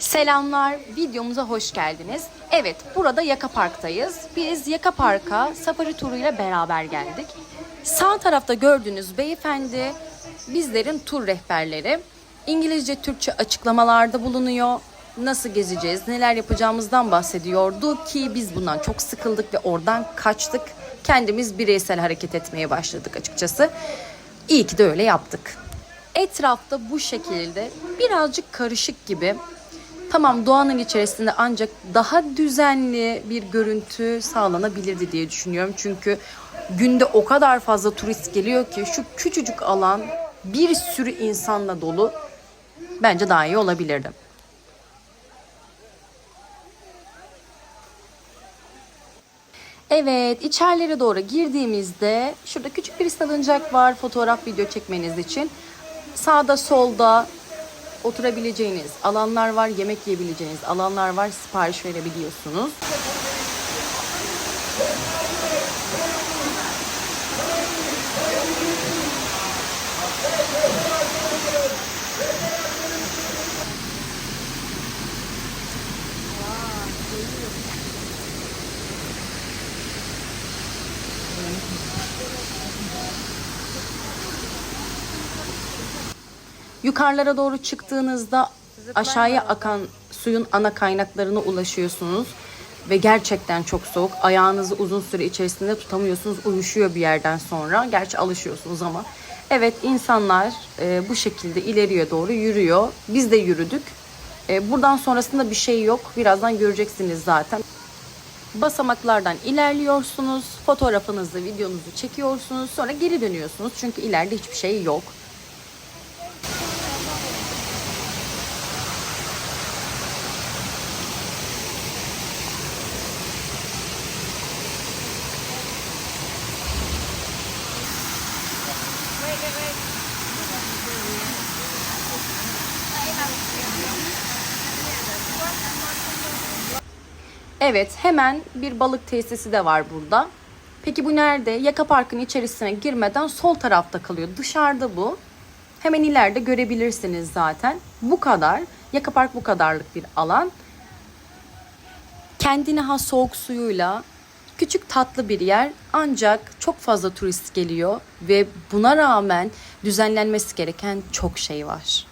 Selamlar, videomuza hoş geldiniz. Evet, burada Yaka Park'tayız. Biz Yaka Park'a safari turuyla beraber geldik. Sağ tarafta gördüğünüz beyefendi bizlerin tur rehberleri. İngilizce, Türkçe açıklamalarda bulunuyor. Nasıl gezeceğiz, neler yapacağımızdan bahsediyordu ki biz bundan çok sıkıldık ve oradan kaçtık. Kendimiz bireysel hareket etmeye başladık açıkçası. İyi ki de öyle yaptık. Etrafta bu şekilde birazcık karışık gibi. Tamam doğanın içerisinde ancak daha düzenli bir görüntü sağlanabilirdi diye düşünüyorum. Çünkü günde o kadar fazla turist geliyor ki şu küçücük alan bir sürü insanla dolu. Bence daha iyi olabilirdi. Evet, içerilere doğru girdiğimizde şurada küçük bir salıncak var fotoğraf video çekmeniz için. Sağda solda oturabileceğiniz alanlar var, yemek yiyebileceğiniz alanlar var, sipariş verebiliyorsunuz. Yukarılara doğru çıktığınızda aşağıya akan suyun ana kaynaklarına ulaşıyorsunuz. Ve gerçekten çok soğuk. Ayağınızı uzun süre içerisinde tutamıyorsunuz. Uyuşuyor bir yerden sonra. Gerçi alışıyorsunuz ama. Evet insanlar e, bu şekilde ileriye doğru yürüyor. Biz de yürüdük. E, buradan sonrasında bir şey yok. Birazdan göreceksiniz zaten. Basamaklardan ilerliyorsunuz. Fotoğrafınızı, videonuzu çekiyorsunuz. Sonra geri dönüyorsunuz. Çünkü ileride hiçbir şey yok. Evet, hemen bir balık tesisi de var burada. Peki bu nerede? Yaka Park'ın içerisine girmeden sol tarafta kalıyor. Dışarıda bu. Hemen ileride görebilirsiniz zaten. Bu kadar. Yaka Park bu kadarlık bir alan. Kendine has soğuk suyuyla küçük tatlı bir yer ancak çok fazla turist geliyor ve buna rağmen düzenlenmesi gereken çok şey var.